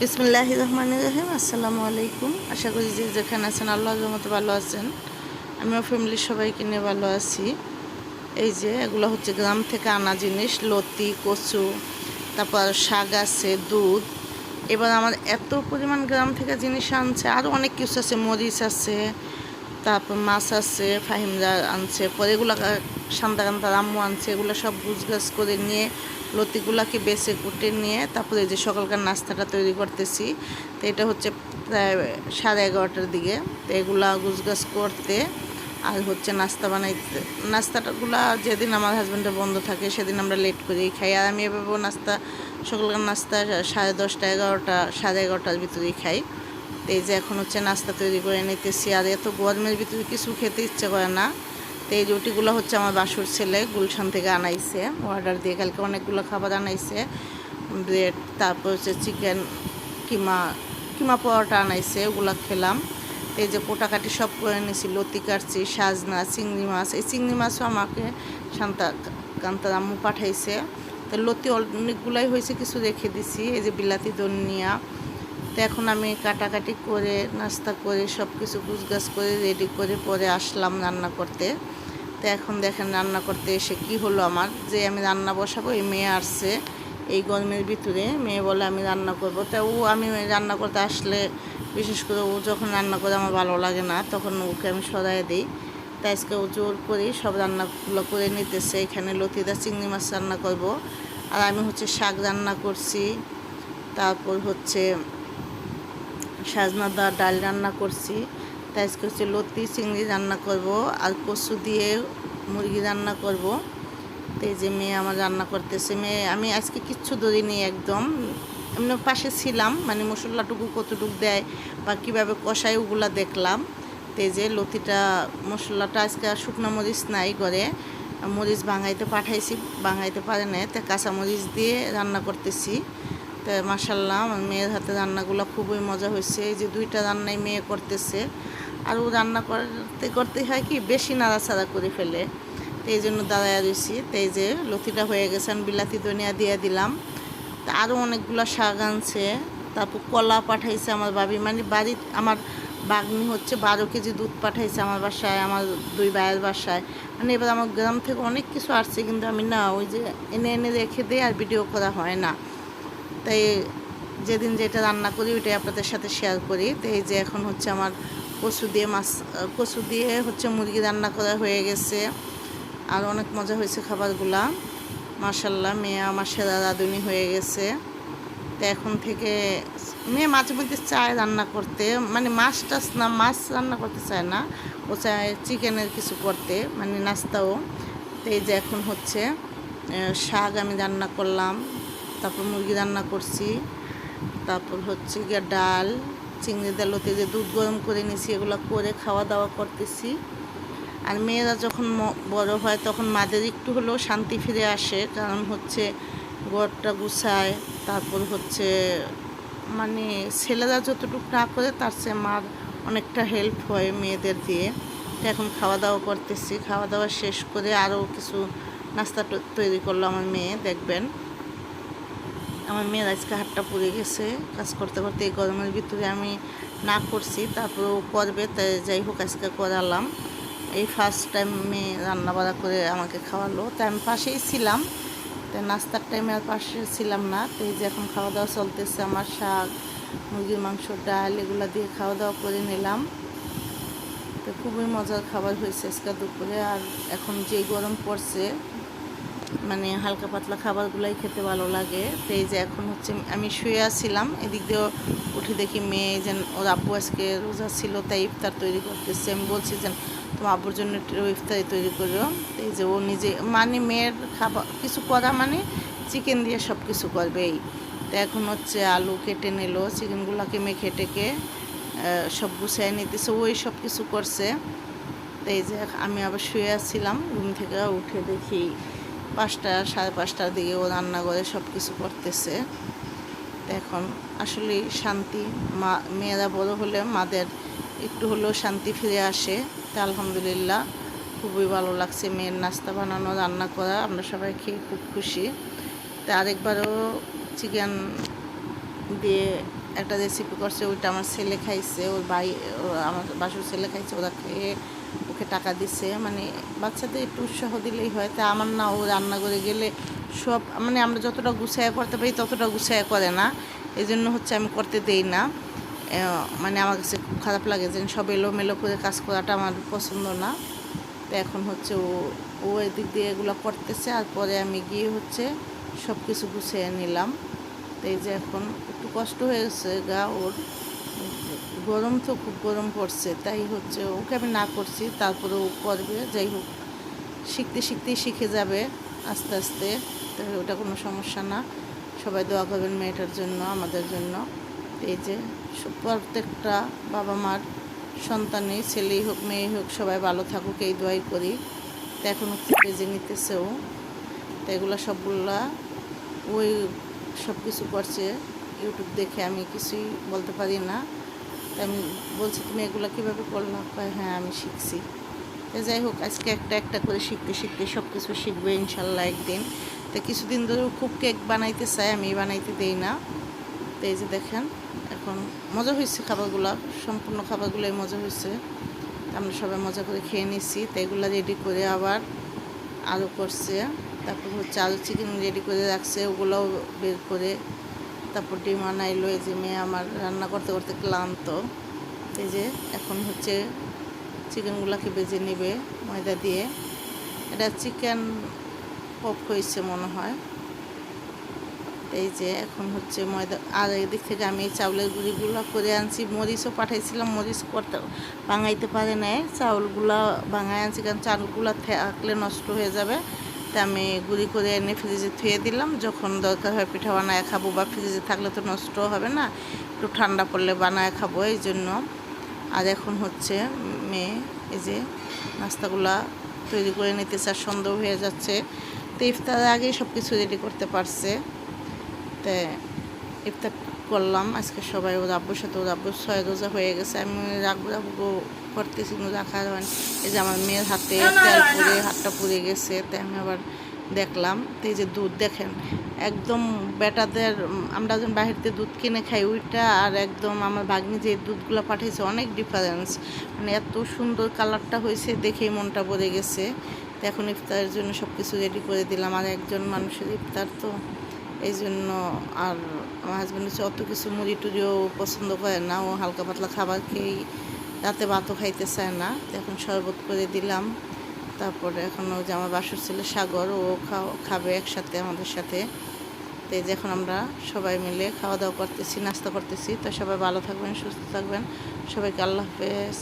বিসমুল্লাহ রহমান রহিম, আসসালামু আলাইকুম। আশা করি যে যেখানে আছেন আল্লাহ রহমতে ভালো আছেন। আমিও ফ্যামিলির সবাইকে নিয়ে ভালো আছি। এই যে এগুলো হচ্ছে গ্রাম থেকে আনা জিনিস, লতি, কচু, তারপর শাক আছে, দুধ। এবার আমার এত পরিমাণ গ্রাম থেকে জিনিস আনছে, আরও অনেক কিছু আছে, মরিচ আছে তারপর মাছ আছে, ফাহিমরা আনছে, পরে এগুলো শান্তাকান্তার আম্মু আনছে, এগুলো সব গুছগাছ করে নিয়ে লতিগুলাকে বেছে কুটে নিয়ে তারপরে যে সকালকার নাস্তাটা তৈরি করতেছি। তো এটা হচ্ছে প্রায় সাড়ে এগারোটার দিকে। তো এগুলা গুছগাছ করতে আর হচ্ছে নাস্তা বানাইতে। নাস্তাটাগুলা যেদিন আমার হাজব্যান্ডের বন্ধ থাকে, সেদিন আমরা লেট করেই খাই। আর আমি এভাবে নাস্তা, সকালকার নাস্তা সাড়ে দশটা, এগারোটা, সাড়ে এগারোটার ভিতরেই খাই। তো এই যে এখন হচ্ছে নাস্তা তৈরি করে নিতেছি। আর এত গরমের ভিতরে কিছু খেতে ইচ্ছে করে না। তো এই রুটিগুলো হচ্ছে আমার বাসুর ছেলে গুলশান থেকে আনাইছে। অর্ডার দিয়ে কালকে অনেকগুলো খাবার আনাইছে। ব্রেড তারপর হচ্ছে চিকেন কিমা কিমা পরোটা আনাইছে, ওগুলো খেলাম। এই যে পোটাকাটি সব করে নিয়েছি লতি কাটছি, সাজনা, চিংড়ি মাছ। এই চিংড়ি মাছও আমাকে শান্তা কান্তার আম্মু পাঠাইছে। তো লতি অনেকগুলাই হয়েছে, কিছু রেখে দিছি। এই যে বিলাতি ধনিয়া তো এখন আমি কাটাকাটি করে, নাস্তা করে সব কিছু গুছগাছ করে রেডি করে পরে আসলাম রান্না করতে। তো এখন দেখেন রান্না করতে এসে কি হলো আমার। যে আমি রান্না বসাবো, এই মেয়ে আসছে এই গরমের ভিতরে। মেয়ে বলে, আমি রান্না করব। তা ও, আমি রান্না করতে আসলে বিশেষ করে ও যখন রান্না করে আমার ভালো লাগে না, তখন ওকে আমি সরাই দিই। তাই আজকে ও জোর করেই সব রান্নাগুলো করে নিতেছে। এখানে লতিদা চিংড়ি মাছ রান্না করব। আর আমি হচ্ছে শাক রান্না করছি। তারপর হচ্ছে সাজনা দা ডাল রান্না করছি। তাই আজকে হচ্ছে লতি, চিংড়ি রান্না করব, আর কচু দিয়ে মুরগি রান্না করব। তো যে মেয়ে আমার রান্না করতেছে, মেয়ে, আমি আজকে কিচ্ছু ধরিনি একদম। এমনি পাশে ছিলাম মানে মশলাটুকু কতটুকু দেয় বা কীভাবে কষায় ওগুলা দেখলাম। তো যে লতিটা, মশলাটা আজকে আর শুকনো মরিচ নাই করে মরিচ ভাঙাইতে পাঠাইছি, ভাঙাইতে পারে না তো কাঁচা মরিচ দিয়ে রান্না করতেছি। তো মাসাল্লাহ আমার মেয়ের হাতে রান্নাগুলো খুবই মজা হয়েছে। এই যে দুইটা রান্নাই মেয়ে করতেছে। আর ও রান্না করতে করতে হয় কি, বেশি নাড়াচাড়া করে ফেলে। তো এই জন্য দাঁড়ায় রয়েছি। তো এই যে লতিটা হয়ে গেছে, আমি বিলাতি ধনিয়া দিয়ে দিলাম। তা আরও অনেকগুলো শাক আনছে। তারপর কলা পাঠাইছে আমার বাবি মানে বাড়ির, আমার বাগনি হচ্ছে বারো কেজি দুধ পাঠাইছে আমার বাসায়, আমার দুই ভাইয়ের বাসায়। মানে এবার আমার গ্রাম থেকে অনেক কিছু আসছে, কিন্তু আমি না, ওই যে এনে এনে রেখে দিই আর ভিডিও করা হয় না। তাই যেদিন যেটা রান্না করি, ওইটাই আপনাদের সাথে শেয়ার করি। তো এই যে এখন হচ্ছে আমার কচু দিয়ে মাছ, কচু দিয়ে হচ্ছে মুরগি রান্না করা হয়ে গেছে। আর অনেক মজা হয়েছে খাবারগুলা। মার্শাল্লাহ মেয়ে আমার সেরা রাঁধুনি হয়ে গেছে। তো এখন থেকে মেয়ে মাঝে মধ্যে চায় রান্না করতে। মানে মাছ টাছ না, মাছ রান্না করতে চায় না। ও চায় চিকেনের কিছু করতে মানে নাস্তাও। তো এই যে এখন হচ্ছে শাক আমি রান্না করলাম। তারপর মুরগি রান্না করছি। তারপর হচ্ছে গিয়ে ডাল, চিংড়ি ডালতে যে দুধ গরম করে নিছি, এগুলো করে খাওয়া দাওয়া করতেছি। আর মেয়েরা যখন বড় হয় তখন মাদের একটু হলেও শান্তি ফিরে আসে, কারণ হচ্ছে ঘরটা গুছায়, তারপর হচ্ছে মানে ছেলেরা যতটুকু না করে তার চেয়ে মার অনেকটা হেল্প হয় মেয়েদের দিয়ে। এখন খাওয়া দাওয়া করতেছি খাওয়া দাওয়া শেষ করে আরও কিছু নাস্তা তৈরি করল আমার মেয়ে, দেখবেন। আমার মেয়ের আজকে হাতটা পুড়ে গেছে, কাজ করতে করতে এই গরমের ভিতরে আমি না করছি, তারপর ও করবে, তাই যাই হোক আজকে করালাম। এই ফার্স্ট টাইম মেয়ে রান্না বাড়া করে আমাকে খাওয়ালো। তাই আমি পাশেই ছিলাম তাই নাস্তার টাইমে আর পাশে ছিলাম না। তো এই যে এখন খাওয়া দাওয়া চলতেছে, আমার শাক, মুরগির মাংস, ডাল, এগুলো দিয়ে খাওয়া দাওয়া করে নিলাম। তো খুবই মজার খাবার হয়েছে আজকে দুপুরে। আর এখন যে গরম পড়ছে মানে হালকা পাতলা খাবারগুলাই খেতে ভালো লাগে। তো যে এখন হচ্ছে আমি শুয়ে আসছিলাম এদিক দিয়েও উঠে দেখি মেয়ে যেন ওর আব্বু আজকে রোজা ছিল, তাই ইফতার তৈরি করতেছে। আমি বলছি যে, তোমার আব্বুর জন্য ইফতারি তৈরি করো। এই যে ও নিজে মানে মেয়ের খাবার, কিছু করা মানে চিকেন দিয়ে সব কিছু করবে এই। তো এখন হচ্ছে আলু কেটে নিল, চিকেনগুলোকে মেখে টেকে সব গুছিয়ে নিতেছে ওই সব কিছু করছে। তো এই যে আমি আবার শুয়ে আসছিলাম ঘুম থেকে উঠে দেখি পাঁচটা, সাড়ে পাঁচটার দিকে ও রান্না করে সব কিছু করতেছে এখন আসলে শান্তি, মা, মেয়েরা বড় হলে মাদের একটু হলেও শান্তি ফিরে আসে। তা আলহামদুলিল্লাহ খুবই ভালো লাগছে মেয়ের নাস্তা বানানো, রান্না করা, আমরা সবাই খেয়ে খুব খুশি। তা আরেকবারও চিকেন দিয়ে একটা রেসিপি করছে, ওইটা আমার ছেলে খাইছে, ওর ভাই আমার বাসুর ছেলে খাইছে, ওরা খেয়ে ওকে টাকা দিছে মানে বাচ্চাদের একটু উৎসাহ দিলেই হয়। তা আমার না, ও রান্না করে গেলে সব মানে আমরা যতটা গুছাইয়া করতে পারি ততটা গুছাইয়া করে না। এই জন্য হচ্ছে আমি করতে দেই না। মানে আমার কাছে খুব খারাপ লাগে যে সব এলোমেলো করে কাজ করাটা আমার পছন্দ না। তো এখন হচ্ছে ও ও এদিক দিয়ে এগুলো করতেছে, আর পরে আমি গিয়ে হচ্ছে সব কিছু গুছিয়ে নিলাম। তো এই যে এখন একটু কষ্ট হয়েছে গা ওর। গরম তো খুব গরম পড়ছে, তাই হচ্ছে ওকে আমি না করছি, তারপরে ও করবে, যাই হোক। শিখতে শিখতেই শিখে যাবে, আস্তে আস্তে। তো ওটা কোনো সমস্যা না। সবাই দোয়া করবেন মেয়েটার জন্য, আমাদের জন্য। এই যে প্রত্যেকটা বাবা মার সন্তানই, ছেলেই হোক মেয়ে হোক, সবাই ভালো থাকুক, এই দোয়াই করি। তা এখন হচ্ছে বেজে নিতেছেও তো এগুলো সবগুলা ওই সব কিছু করছে, ইউটিউব দেখে আমি কিছুই বলতে পারি না। আমি বলছি, তুমি এগুলো কীভাবে করল? কয় হ্যাঁ আমি শিখছি। তো যাই হোক, আজকে একটা একটা করে শিখতে শিখতে সব কিছু শিখবে ইনশাল্লাহ একদিন। তো কিছুদিন ধরে খুব কেক বানাইতে চাই আমি বানাইতে দেই না। তো এই যে দেখেন, এখন মজা হয়েছে খাবারগুলো, সম্পূর্ণ খাবারগুলোই মজা হয়েছে আমরা সবাই মজা করে খেয়ে নিচ্ছি তো এগুলো রেডি করে আবার আলু করছে। তারপর হচ্ছে আলু চিকেন রেডি করে রাখছে, ওগুলোও বের করে তারপর ডিম আনাইলো এই যে মেয়ে আমার রান্না করতে করতে ক্লান্ত। এই যে এখন হচ্ছে চিকেনগুলোকে বেজে নেবে ময়দা দিয়ে। এটা চিকেন পপ হয়েছে মনে হয়। এই যে এখন হচ্ছে ময়দা, আর এদিক থেকে আমি চাউলের গুঁড়িগুলো করে আনছি। মরিচও পাঠাইছিলাম, মরিচ করতে বাঙাইতে পারে নাই। চাউলগুলো বাঙাই আনছি কারণ চাউলগুলো থাকলে নষ্ট হয়ে যাবে। তা আমি গুঁড়ি করে এনে ফ্রিজে থুয়ে দিলাম। যখন দরকার হয় পিঠা বানায় খাব বা ফ্রিজে থাকলে তো নষ্ট হবে না, একটু ঠান্ডা পড়লে বানায় খাব, এই জন্য। আর এখন হচ্ছে মেয়ে, এই যে নাস্তাগুলা তৈরি করে নিতে চার সন্দেহ হয়ে যাচ্ছে। তো ইফতারের আগেই সব কিছু রেডি করতে পারছে। তো ইফতার করলাম। আজকে সবাই, ওর আব্বুর সাথে, ওর আব্বুর ছয় রোজা হয়ে গেছে। আমি রাখব রাখব করতেছি কিন্তু রাখা হয় এই যে আমার মেয়ের হাতে তেল পুড়ে, হাতটা পুড়ে গেছে তাই আমি আবার দেখলাম, তো এই যে দুধ দেখেন, একদম বেটাদের আমরা যখন বাহিরতে দুধ কিনে খাই, ওইটা আর একদম আমার ভাগ্নি যে দুধগুলো পাঠিয়েছে, অনেক ডিফারেন্স মানে এত সুন্দর কালারটা হয়েছে, দেখেই মনটা ভরে গেছে। তো এখন ইফতারের জন্য সব কিছু রেডি করে দিলাম। আর একজন মানুষের ইফতার তো, এই জন্য আর আমার হাজব্যান্ড হচ্ছে অত কিছু মুড়ি টুড়িও পছন্দ করে না। ও হালকা পাতলা খাবার খেয়েই রাতে ভাতও খাইতে চায় না এখন শরবত করে দিলাম। তারপরে এখন যে আমার বাসুর ছেলে সাগর, ও খাবে একসাথে আমাদের সাথে। তো এই যে এখন আমরা সবাই মিলে খাওয়া দাওয়া করতেছি, নাস্তা করতেছি। তো সবাই ভালো থাকবেন, সুস্থ থাকবেন। সবাইকে আল্লাহ হাফেজ।